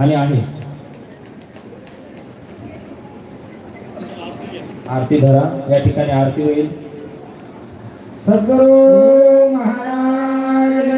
आणि आहे. आरती धरा. या ठिकाणी आरती होईल. सद्गुरु महाराज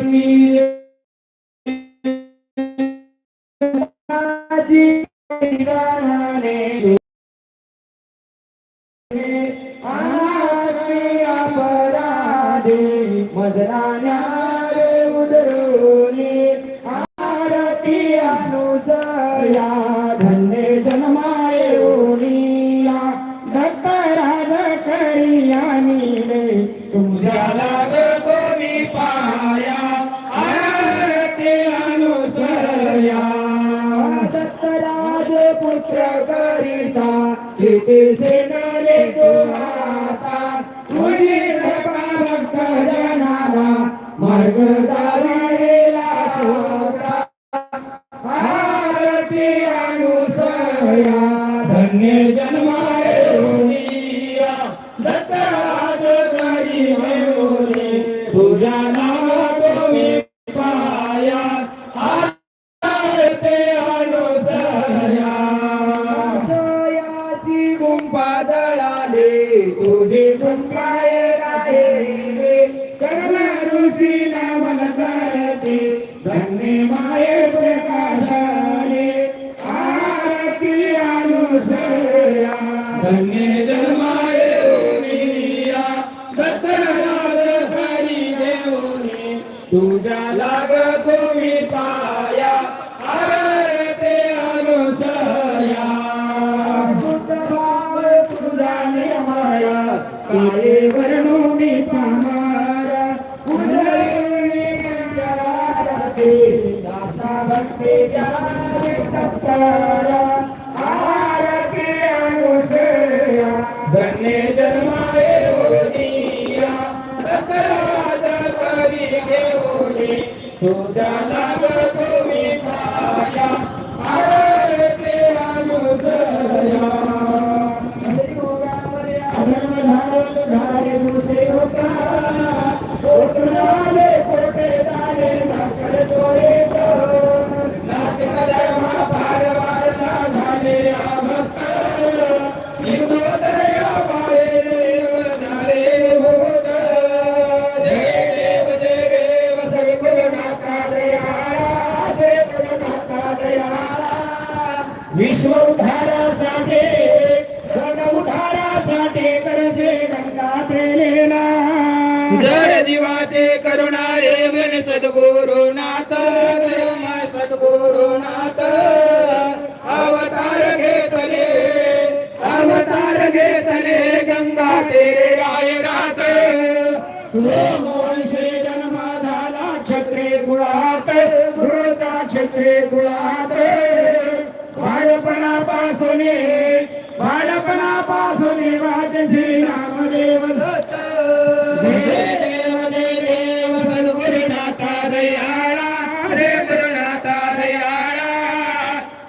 Thank you.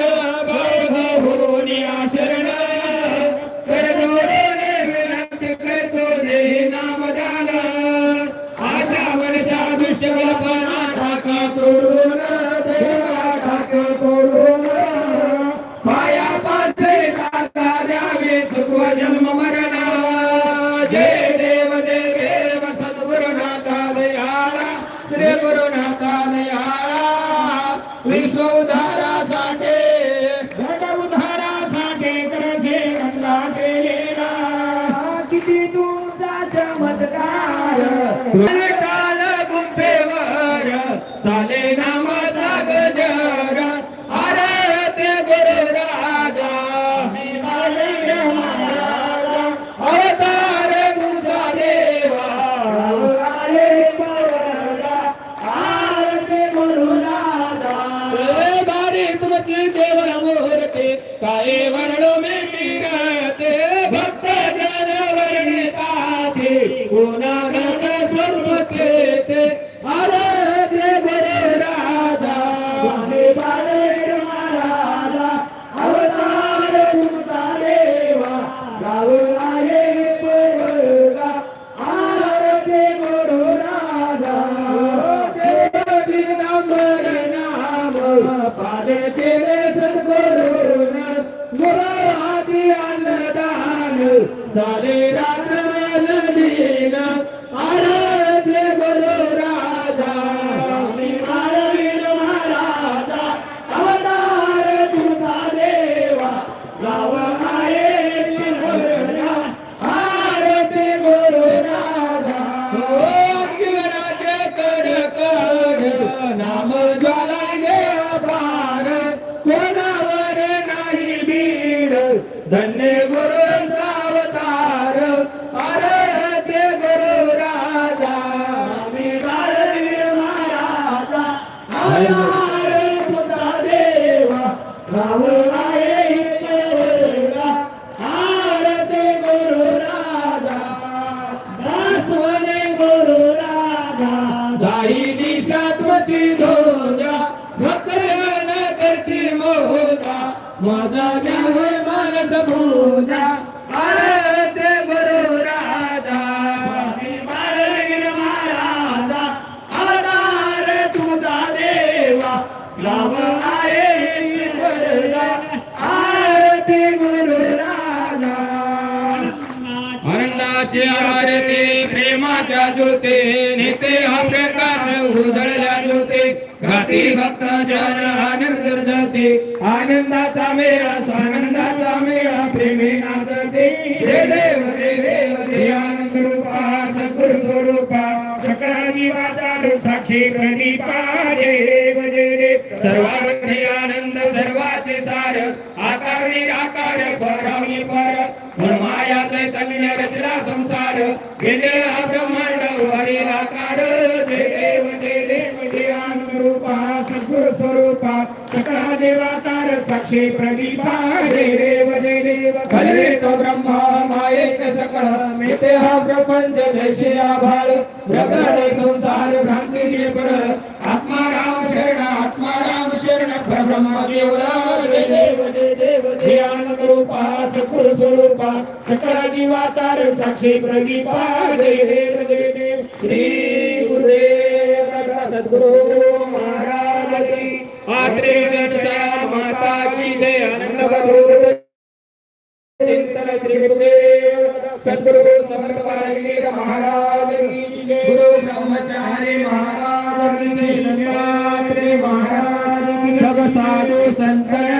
നിങ്ങൾ भक्त आनंद गरजते आनंदाचा मेळा आनंदाचा मेळा प्रेमी नाचते. हे देव हे देव हे आनंद रूपा सद्गुरु स्वरूपा सकळा जीवाचा साक्षी प्रदीपा. जय देव जय देव सर्वांमध्ये आनंद सर्वाचे सार. आकार निराकार परामी पर माया चैतन्य रचला संसार. गेले साक्षी प्रदीपा जय देव जय देव खरे तो ब्रह्मा मायेत सकळ मेते हा प्रपंच जैसे आभाळ. जगड संसार भ्रांतीचे पड आत्मा राम शरण आत्मा राम शरण ब्रह्म देवरा जय देव जय देव ध्यान रूपा सकुल स्वरूपा सकळ जीवातार साक्षी प्रदीपा जय देव जय देव. श्री गुरुदेव सद्गुरु महाराज की. आत्रे माता की जय आनंद चिंतन श्री गुरुदेव सद्गुरु समर्थ महाराज की गुरु ब्रह्मचारी महाराज की जय। महाराज सब साधु संतन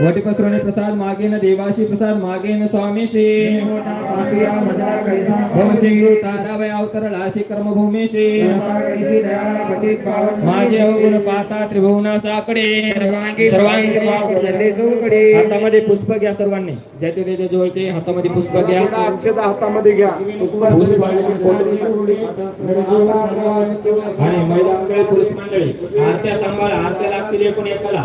वटिपस्रोने प्रसाद मागेन देवाशी प्रसाद मागेन स्वामीशी. भवशी तारावय अवतरलाशी कर्मभूमीशी. माझे अवगुण पाहता त्रिभुवना साकडे. सर्वांगी चौकडे हातामध्ये पुष्प घ्या सर्वांनी. ज्याचे त्याचे जवळचे हातामध्ये पुष्प घ्या. अक्षता हातामध्ये घ्या. पुष्प आणि महिलांकडे पुरुष मंडळी. आरत्या सांभाळा आरत्या लागतील एकूण एकाला.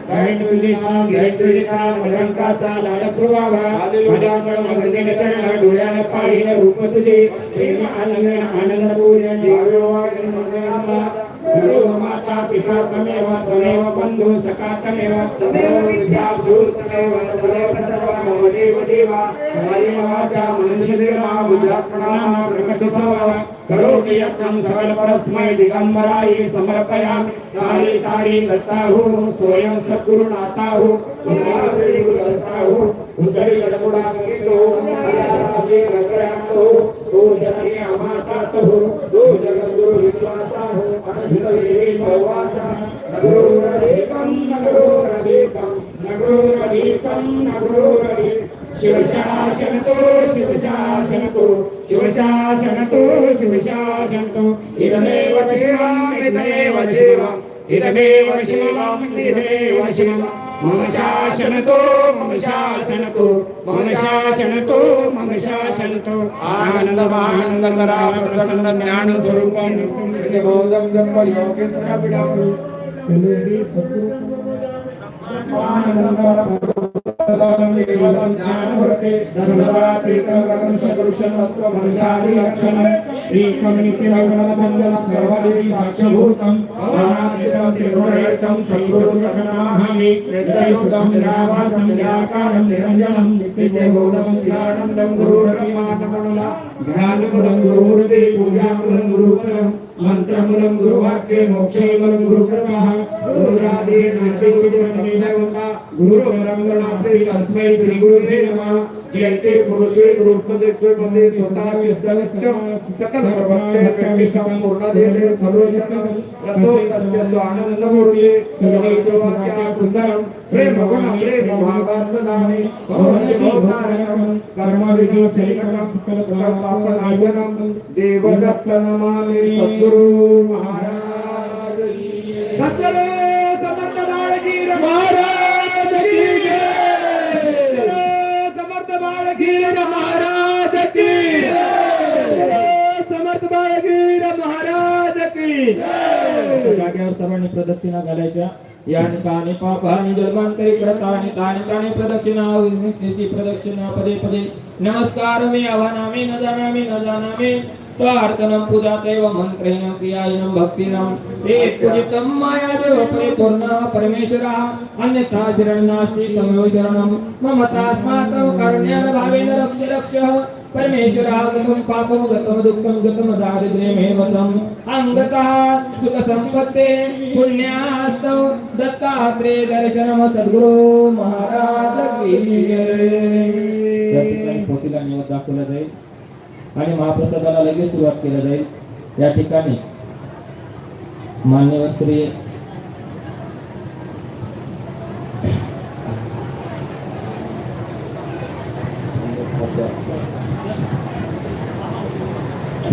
तुझी नाम रंकाचा लाडक रुवावा माझ्याकडं मगदेन चरण डोळ्यानं पाहिलं रूप तुझे प्रेम आनंद आनंद पूजन जीववा गुरु माता पिता तमेव तमेव बंधु सखा तमेव तमेव विद्या गुरु तमेव तमेव सर्व मम देव देवा हरि वाचा मनुष्य देवा बुद्धात्मना प्रकट सवा करोति यत्नं सकल परस्मै दिगंबराय समर्पयामि काली तारी दत्ताहु स्वयं सद्गुरुनाथाहु ఉదరిగడముడాకితో అలాగే రగ్రహంతో ఓ జనని అమాసాతో ఓ జగద్గురు విశ్వాసాహు అనహిత వివేక భగవాస నగరో రదీకం నగరో శివశాసనతో శివశాసనతో శివశాసనతో శివశాసనతో ఇదమేవ శివం ఇదమేవ శివం ఇదమేవ శివం ఇదమేవ శివం మమ శాసనతో మమ శాసనతో మమ శాసనతో మమ శాసనతో ఆనందం ఆనందం రామ జ్ఞాన స్వరూపం బోధం జప యోగేంద్ర విడాము తెలుగు సత్రూపం జ్ఞాన వరకే ధనుర్వా ప్రీతం రకం సదృశం శ్రీకమితిరఘునాథం సర్వదేవి సాక్షిభూతం మహాదేవం త్రిగుణయుక్తం సంగోరకనాహమి నిర్దయసుతం నిరావాసం నిరాకారం నిరంజనం నిత్యగౌరవం మంత్రములం గురువాక్యే మోక్షములం గురుకృప గురురాధే నాచేచుడం శ్రీ గురుదే నమః जियांचे पुरुषे रूपदेचे मध्ये स्वतः विसरस्य सकल सर्वत्रपेक्षा पूर्ण देले मनोजन रतो तस्य आनंद मुरली सगळेचे वाक्या सुंदरम प्रेम भगवान प्रेम महाभारत दाने भवते भवतारकम कर्म विधि सैकम सकल पाप नाशनम देवदत्त नमामि सद्गुरु महाराज सद्गुरु जागेवर सर्वांनी प्रदक्षिणा घालायच्या. या ठिकाणी जन्मांतरी कृताने ताने ताने प्रदक्षिणा नित्यची प्रदक्षिणा पदे पदे. नमस्कार मी आव्हानामी न जानामे न जानामी प्रार्थनं पूजा चैव मंत्रेण क्रियायनं भक्तिनं हे पूजितं माया देव परिपूर्ण परमेश्वरः अन्यथा शरणं नास्ति तमेव शरणं. मम तस्मात् कर्ण्यान भावेन रक्ष रक्ष. परमेश्वरः गतं पापं गतं दुःखं गतं दारिद्र्यमेव तम् अङ्गतः सुखसम्पत्ते पुण्यास्तौ दत्तात्रेय दर्शनम सद्गुरु महाराज की जय. निवड दाखवला जाईल आणि महाप्रसादाला लगेच सुरुवात केली जाईल या ठिकाणी मान्यवर श्री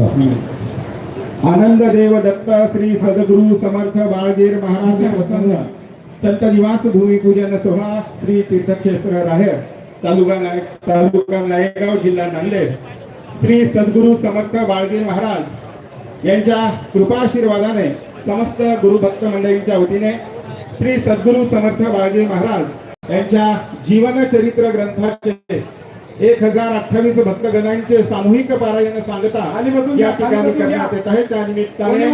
आनंद देव दत्त श्री सद्गुरु समर्थ बाळगीर महाराज प्रसन्न. संत निवास भूमिपूजन सोहळा श्री तीर्थक्षेत्र राहेर तालुका नायक तालुका नायगाव जिल्हा नांदेड. श्री सद्गुरु समर्थ बाळगीर महाराज यांच्या कृपाशीर्वादाने समस्त गुरुभक्त मंडळींच्या वतीने श्री सद्गुरु समर्थ बाळगीर महाराज यांच्या जीवन चरित्र ग्रंथाचे एक हजार अठ्ठावीस भक्तगणांचे सामूहिक पारायण सांगता या ठिकाणी करण्यात येत आहे. त्या निमित्ताने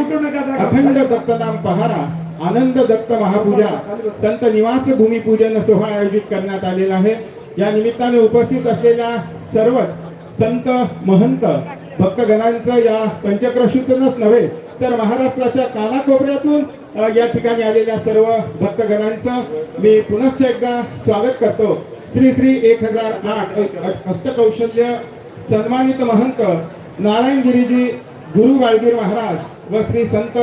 अखंड दत्तनाम पहारा आनंद दत्त महापूजा संत निवास भूमिपूजन सोहळा आयोजित करण्यात आलेला आहे. या निमित्ताने उपस्थित असलेल्या सर्व संत महंत भक्तगणांचं या पंचक्रशीतूनच नव्हे तर महाराष्ट्राच्या कानाकोपऱ्यातून या ठिकाणी आलेल्या सर्व भक्तगणांचं मी पुनश्च एकदा स्वागत करतो. श्री श्री एक हजार आठ हस्तकौशल्य सन्मानित महंत नारायणगिरीजी गुरु गाळगीर महाराज व श्री संत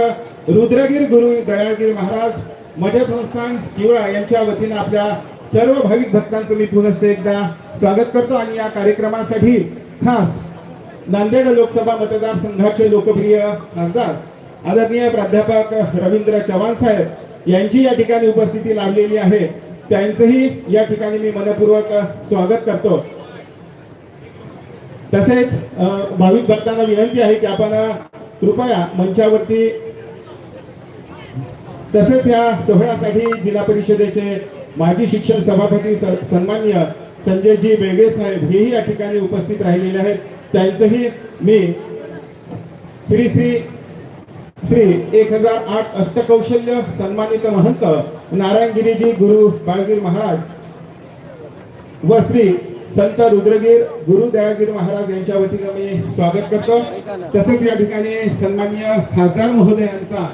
रुद्रगीर गुरु दयाळगीर महाराज मठ संस्थान किवळा यांच्या वतीनं आपल्या सर्व भाविक भक्तांचं मी पुनश्च एकदा स्वागत करतो आणि या कार्यक्रमासाठी खास नांदेड लोकसभा मतदारसंघाचे लोकप्रिय खासदार आदरणीय प्राध्यापक रवींद्र चव्हाण साहेब यांची या ठिकाणी उपस्थिती लाभलेली आहे. त्यांचंही या ठिकाणी मी मनपूर्वक स्वागत करतो. तसेच भाविक भक्तांना विनंती आहे की आपण कृपया मंचावरती तसेच या सोहळ्यासाठी जिल्हा परिषदेचे माजी शिक्षण सभापती सन्मान्य सन्माननीय संजयजी बेगे साहेब हेही या ठिकाणी उपस्थित राहिलेले आहेत. त्यांचंही मी श्री श्री श्री एक हजार आठ अष्टकौशल्य सन्मानित महंत नारायणगिरीजी गुरु बाळगीर महाराज व श्री संत रुद्रगीर गुरु दयागीर महाराज यांच्या वतीनं मी स्वागत करतो. तसेच या ठिकाणी सन्माननीय खासदार महोदयांचा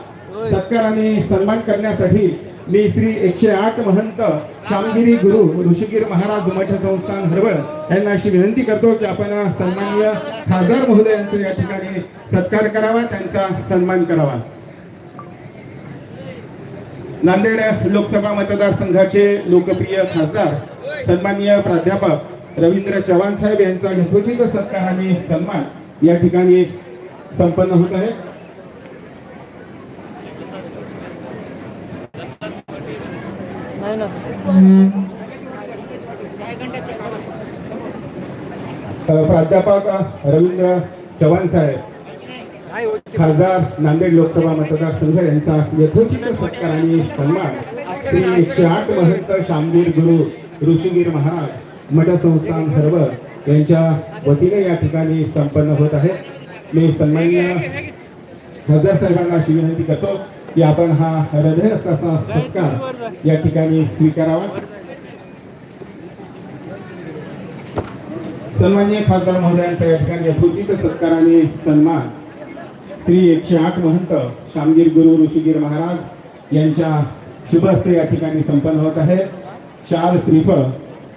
सत्काराने सन्मान करण्यासाठी मी श्री एकशे आठ महंत श्यामगिरी गुरु ऋषिगीर महाराज मठ संस्थान हरवळ यांना अशी विनंती करतो की आपण सन्माननीय खासदार महोदयांचा या ठिकाणी सत्कार करावा त्यांचा सन्मान करावा. नांदेड लोकसभा मतदारसंघाचे लोकप्रिय खासदार सन्माननीय प्राध्यापक रवींद्र चव्हाण साहेब यांचा यथोचित सत्कार आणि सन्मान या ठिकाणी संपन्न होत आहे. प्राध्यापक रवींद्र चव्हाण साहेब खासदार नांदेड लोकसभा मतदारसंघ यांचा यथोचित सत्कार आणि सन्मान. श्री एकशे आठ महंत शामवीर गुरु ऋषीवीर महाराज मठ संस्थान हरवर यांच्या वतीने या ठिकाणी संपन्न होत आहे. मी सन्मान्य खासदार साहेबांना अशी विनंती करतो की आपण हा हृदय असा सत्कार या ठिकाणी स्वीकारावा. सन्मान्य खासदार महोदयांचा या ठिकाणी यथोचित सत्कार आणि सन्मान. श्री एकशे आठ महंत शामगीर गुरु ऋषीगीर महाराज यांच्या शुभस्ते या ठिकाणी संपन्न होत आहे. शाल श्रीफळ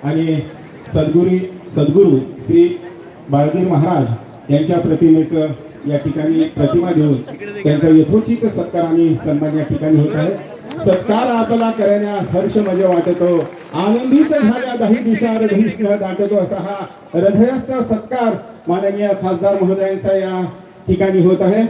आणि सद्गुरी सद्गुरू श्री बाळगीर महाराज यांच्या प्रतिमेचं या ठिकाणी प्रतिमा देऊन त्यांचा यथोचित सत्कार आणि सन्मान या ठिकाणी होत आहे. सत्कार आपला करण्यास हर्ष मजे वाटतो. आनंदित झाल्या दही दिशा रघी स्नेह दाटतो असा हा हृदयस्थ सत्कार माननीय खासदार महोदयांचा या ठिकाणी होत आहे.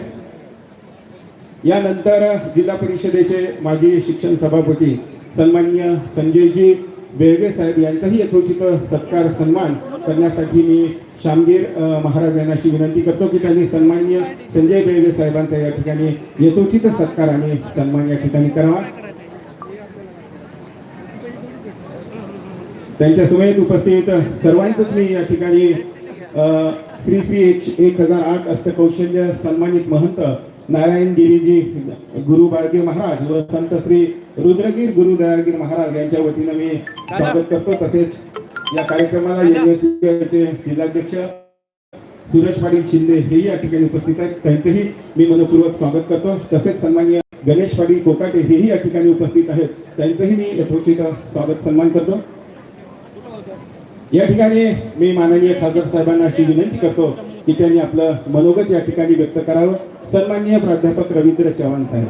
यानंतर जिल्हा परिषदेचे माजी शिक्षण सभापती सन्मान्य संजयजी बेळगे साहेब यांचाही यथोचित सत्कार सन्मान करण्यासाठी मी शामगीर महाराज यांना अशी विनंती करतो की त्यांनी सन्मान्य संजय बेळगे साहेबांचा या ठिकाणी यथोचित सत्कार आणि सन्मान या ठिकाणी करावा. त्यांच्या समेत उपस्थित सर्वांचंच मी या ठिकाणी श्री श्री एक एक हजार आठ अष्टकौशल्य सन्मानित महंत नारायण गिरीजी गुरु बाळगीर महाराज व संत श्री रुद्रगीर गुरु दयाळगीर महाराज यांच्या वतीनं मी स्वागत करतो. तसेच या कार्यक्रमाला युनिव्हर्सिटीचे जिल्हाध्यक्ष सुरेश पाटील शिंदे हेही या ठिकाणी उपस्थित आहेत. त्यांचेही मी मनपूर्वक स्वागत करतो. तसेच सन्माननीय गणेश पाटील कोकाटे हेही या ठिकाणी उपस्थित आहेत. त्यांचंही मी यथोचित स्वागत सन्मान करतो. या ठिकाणी मी माननीय खासदार साहेबांना अशी विनंती करतो की त्यांनी आपलं मनोगत या ठिकाणी व्यक्त करावं. सन्माननीय प्राध्यापक रवींद्र चव्हाण साहेब.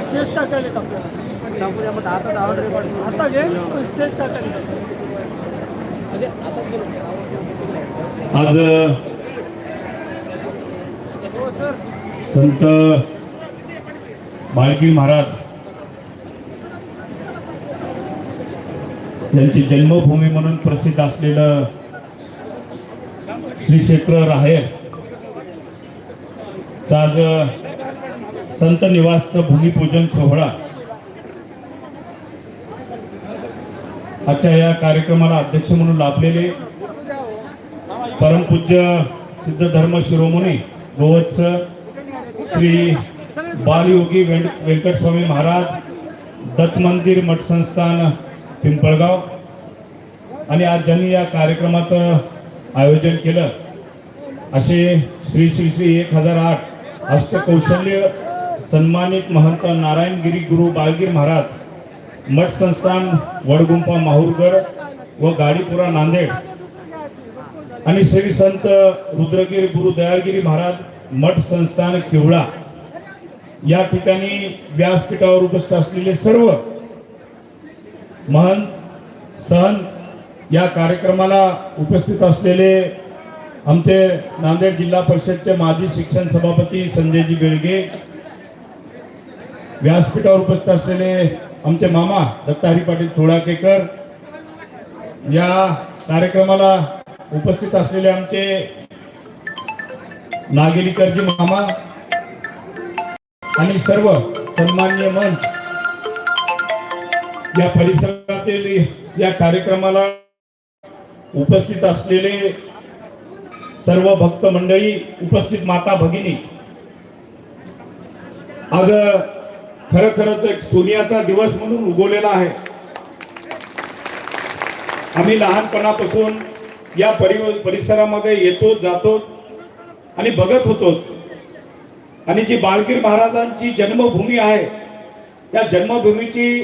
स्टेज टाकायला टाकूया आता रेकॉर्ड आता घे स्टेज टाकायला आता आज संत बाळगी महाराज यांची जन्मभूमी म्हणून प्रसिद्ध असलेलं श्री क्षेत्र राहेर. चा आज संत निवासचं भूमिपूजन सोहळा आजच्या या कार्यक्रमाला अध्यक्ष म्हणून लाभलेले परमपूज्य सिद्ध धर्म शिरोमणी गोवत्स श्री बालयोगी वेंक व्यंकटस्वामी महाराज दत्त मंदिर मठ संस्थान पिंपळगाव. आणि आज ज्यांनी या कार्यक्रमाचं आयोजन केलं असे श्री श्री श्री एक हजार आठ अष्टकौशल्य सन्मानित महंत नारायणगिरी गुरु बाळगीर महाराज मठ संस्थान वडगुंपा माहूरगड व गाडीपुरा नांदेड. आणि श्री संत रुद्रगिरी गुरु दयाळगिरी महाराज मठ संस्थान किवळा. या ठिकाणी व्यासपीठावर उपस्थित असलेले सर्व महंत सहन या कार्यक्रमाला उपस्थित असलेले आमचे नांदेड जिल्हा परिषदचे माजी शिक्षण सभापती संजयजी बेळगे व्यासपीठावर उपस्थित असलेले आमचे मामा दत्ताहरी पाटील चोळाकेकर या कार्यक्रमाला उपस्थित असलेले आमचे नागेलीकरजी मामा आणि सर्व सन्मान्य मंच या परिसरातील या कार्यक्रमाला उपस्थित असलेले सर्व भक्त मंडळी उपस्थित माता भगिनी. आज खरं खरंच एक सोनियाचा दिवस म्हणून उगवलेला आहे. आम्ही लहानपणापासून या परि परिसरामध्ये येतो जातो आणि बघत होतो. आणि जी बाळगीर महाराजांची जन्मभूमी आहे त्या जन्मभूमीची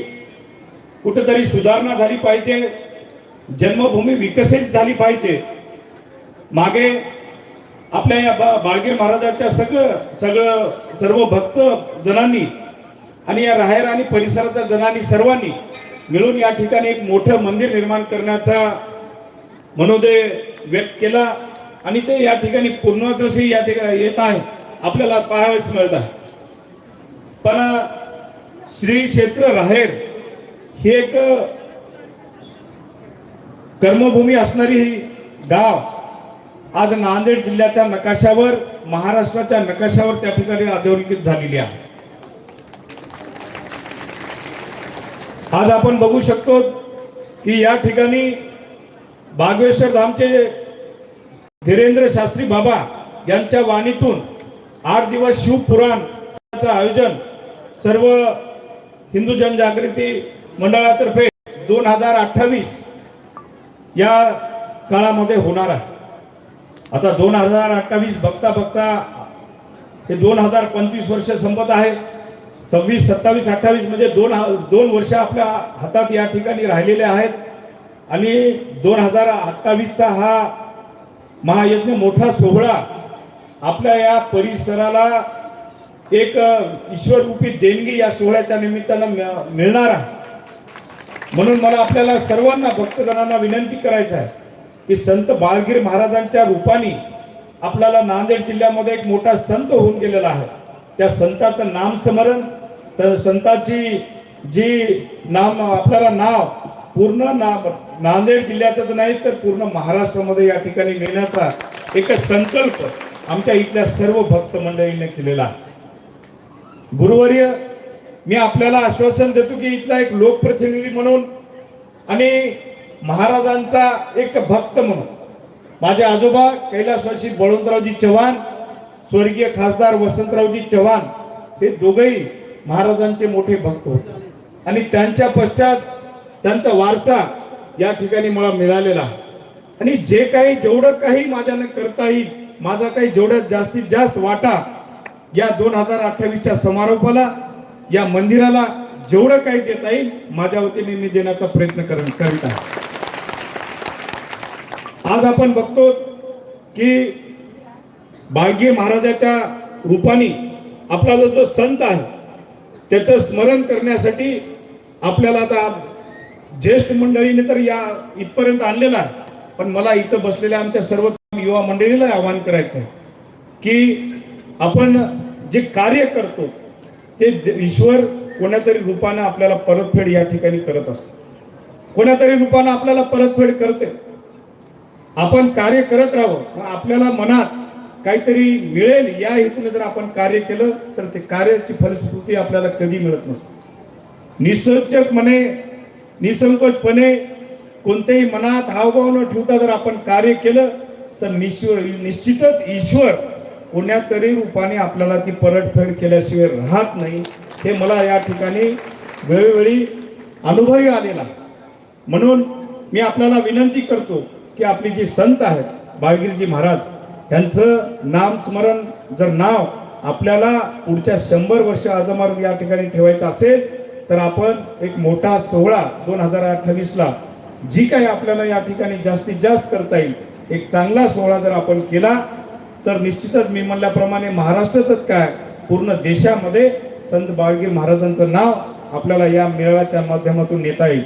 कुठेतरी सुधारणा झाली पाहिजे जन्मभूमी विकसित झाली पाहिजे. मागे आपल्या या बा- बाळगीर महाराजांच्या सगळं सगळं सर्व भक्त जणांनी आणि या राहेर आणि परिसराच्या जणांनी सर्वांनी मिळून या ठिकाणी एक मोठं मंदिर निर्माण करण्याचा मनोदय व्यक्त केला. आणि ते या ठिकाणी पूर्णदृशी या ठिकाणी येत आहे. आपल्याला पाहावेच मिळत आहे पण श्री क्षेत्र राहेर हे एक कर्मभूमी असणारी ही गाव. आज नांदेड जिल्ह्याच्या नकाशावर महाराष्ट्राच्या नकाशावर त्या ठिकाणी अधोरेखित झालेली आहे. आज आपण बघू शकतो की या ठिकाणी बागवेश्वर धामचे धीरेंद्र शास्त्री बाबा यांच्या वाणीतून आठ दिवस शिवपुराणचं आयोजन सर्व हिंदू जनजागृती मंडळातर्फे दोन हजार अठ्ठावीस या काळामध्ये होणार आहे. आता दोन हजार अठ्ठावीस बघता बघता हे दोन हजार पंचवीस वर्ष संपत आहे. सव्वीस सत्तावीस अठ्ठावीस म्हणजे दोन दोन वर्ष आपल्या हातात या ठिकाणी राहिलेले आहेत. आणि दोन हजार अठ्ठावीसचा हा महायज्ञ मोठा सोहळा आपल्या या परिसराला एक ईश्वररूपी देणगी या सोहळ्याच्या निमित्तानं मिळ- मिळणार आहे. म्हणून मला आपल्याला सर्वांना भक्तजनांना विनंती करायचं आहे की संत बाळगीर महाराजांच्या रूपाने आपल्याला नांदेड जिल्ह्यामध्ये एक मोठा संत होऊन गेलेला आहे. त्या संताचं नामस्मरण तर संताची जी नाम आपल्याला नाव पूर्ण नाम नांदेड जिल्ह्यातच नाही तर पूर्ण महाराष्ट्रामध्ये या ठिकाणी नेण्याचा एक संकल्प आमच्या इथल्या सर्व भक्त मंडळीने केलेला आहे. गुरुवर्य मी आपल्याला आश्वासन देतो की इथला एक लोकप्रतिनिधी म्हणून आणि महाराजांचा एक भक्त म्हणून. माझे आजोबा कैलासवासी बळवंतरावजी चव्हाण स्वर्गीय खासदार वसंतरावजी चव्हाण हे दोघही महाराजांचे मोठे भक्त होते. आणि त्यांच्या पश्चात त्यांचा वारसा या ठिकाणी मला मिळालेला. आणि जे काही जेवढं काही माझ्याने करता येईल माझा काही जेवढ्यात जास्तीत जास्त वाटा या दोन हजार अठ्ठावीसच्या समारोपाला या मंदिराला जेवढं काही देता येईल माझ्या वतीने मी देण्याचा प्रयत्न कर करीत आहे. आज आपण बघतो की बाळगी महाराजाच्या रूपाने आपला जो संत आहे त्याचं स्मरण करण्यासाठी आपल्याला आता ज्येष्ठ मंडळीने तर या इथपर्यंत आणलेला आहे. पण मला इथं बसलेल्या आमच्या सर्व युवा मंडळीला आवाहन करायचं आहे की आपण जे कार्य करतो ते ईश्वर कोण्यातरी रूपानं आपल्याला परतफेड या ठिकाणी करत असतो. कोणातरी रूपानं आपल्याला परतफेड करते. आपण कार्य करत राहावं. आपल्याला मनात काहीतरी मिळेल या हेतूने जर आपण कार्य केलं तर ते कार्याची फलस्फूर्ती आपल्याला कधी मिळत नसते. निसर्जकपणे निसंकोचपणे कोणत्याही मनात हावभाव न ठेवता जर आपण कार्य केलं तर निश्वर निश्चितच ईश्वर कोण्यातरी रूपाने आपल्याला ती परतफेड केल्याशिवाय राहत नाही. हे मला या ठिकाणी वेळोवेळी अनुभवी आलेला. म्हणून मी आपल्याला विनंती करतो की आपली जी संत आहेत बाळगिरजी महाराज यांचं नामस्मरण जर नाव आपल्याला पुढच्या शंभर वर्ष आजमार या ठिकाणी ठेवायचं असेल तर आपण एक मोठा सोहळा दोन हजार अठ्ठावीसला जी काही आपल्याला या ठिकाणी जास्तीत जास्त करता येईल एक चांगला सोहळा जर आपण केला तर निश्चितच मी म्हणल्याप्रमाणे महाराष्ट्रातच काय पूर्ण देशामध्ये संत बाळगीर महाराजांचं नाव आपल्याला या मेळाव्याच्या माध्यमातून नेता येईल.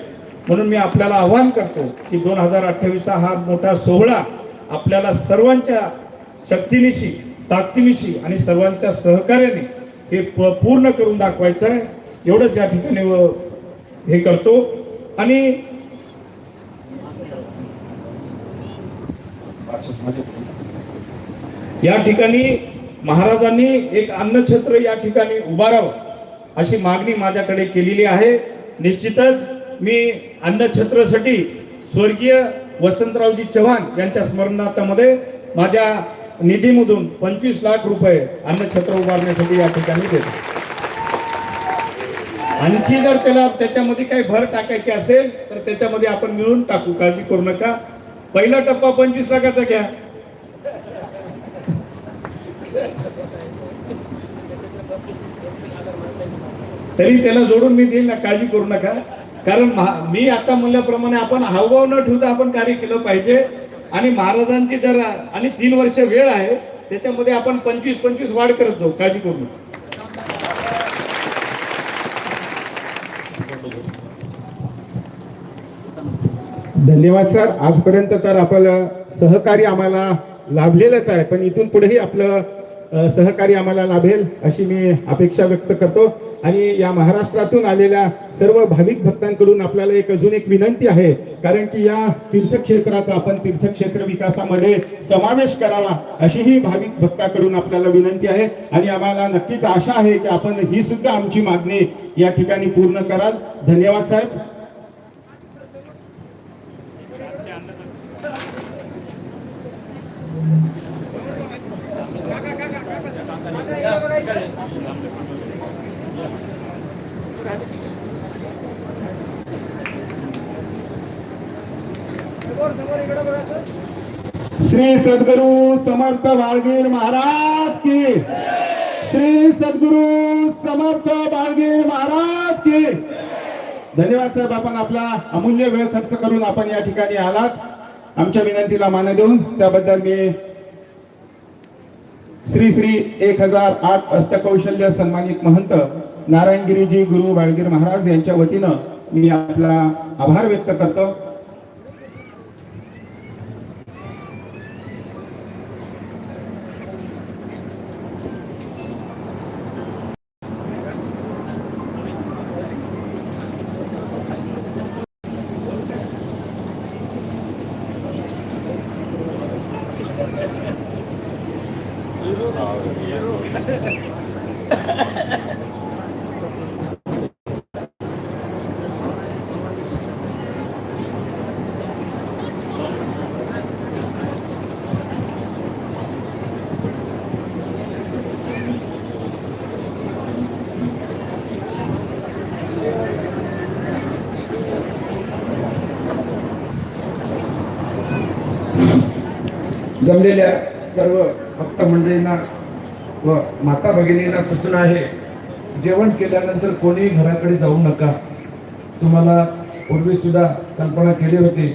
म्हणून मी आपल्याला आवाहन करतो की दोन हजार अठ्ठावीसचा हा मोठा सोहळा आपल्याला सर्वांच्या शक्तीनिशी ताकदीनिशी आणि सर्वांच्या सहकार्याने हे प- पूर्ण करून दाखवायचं आहे. एवढंच या ठिकाणी हे करतो. आणि या ठिकाणी महाराजांनी एक अन्नछत्र या ठिकाणी उभारावं अशी मागणी माझ्याकडे केलेली आहे. निश्चितच मी अन्नछत्रसाठी स्वर्गीय वसंतरावजी चव्हाण यांच्या स्मरणार्थामध्ये माझ्या निधीमधून पंचवीस लाख रुपये अन्नछत्र उभारण्यासाठी या ठिकाणी देतो. आणखी जर त्याला त्याच्यामध्ये काही भर टाकायची असेल तर त्याच्यामध्ये आपण मिळून टाकू. काळजी करू नका. पहिला टप्पा पंचवीस लाखाचा घ्या. तरी त्याला जोडून मी देईल ना काळजी करू नका. कारण मी आता म्हणल्याप्रमाणे आपण हावभाव न ठेवता आपण कार्य केलं पाहिजे. आणि महाराजांची जर आणि तीन वर्ष वेळ आहे त्याच्यामध्ये आपण पंचवीस पंचवीस वाढ करत जाऊ काळजी करू नका. धन्यवाद सर. आजपर्यंत तर आपलं सहकार्य आम्हाला लाभलेलंच आहे पण इथून पुढेही आपलं सहकार्य आम्हाला लाभेल अशी मी अपेक्षा व्यक्त करतो. आणि या महाराष्ट्रातून आलेल्या सर्व भाविक भक्तांकडून आपल्याला एक अजून एक विनंती आहे. कारण की या तीर्थक्षेत्राचा आपण तीर्थक्षेत्र विकासामध्ये समावेश करावा अशी ही भाविक भक्ताकडून आपल्याला विनंती आहे. आणि आम्हाला नक्कीच आशा आहे की आपण ही सुद्धा आमची मागणी या ठिकाणी पूर्ण कराल. धन्यवाद साहेब. श्री सद्गुरु समर्थ बाळगीर महाराज की. श्री सद्गुरु समर्थ बाळगीर महाराज की. धन्यवाद साहेब आपण आपला अमूल्य वेळ खर्च करून आपण या ठिकाणी आलात. आमच्या विनंतीला मान देऊन त्याबद्दल मी श्री श्री एक हजार आठ अष्टकौशल्य सन्मानित महंत नारायणगिरीजी गुरु बाळगीर महाराज यांच्या वतीनं मी आपला आभार व्यक्त करतो. जमलेल्या सर्व भक्त मंडळींना व माता भगिनींना सूचना आहे जेवण केल्यानंतर कोणीही घराकडे जाऊ नका. तुम्हाला पूर्वीसुद्धा कल्पना केली होती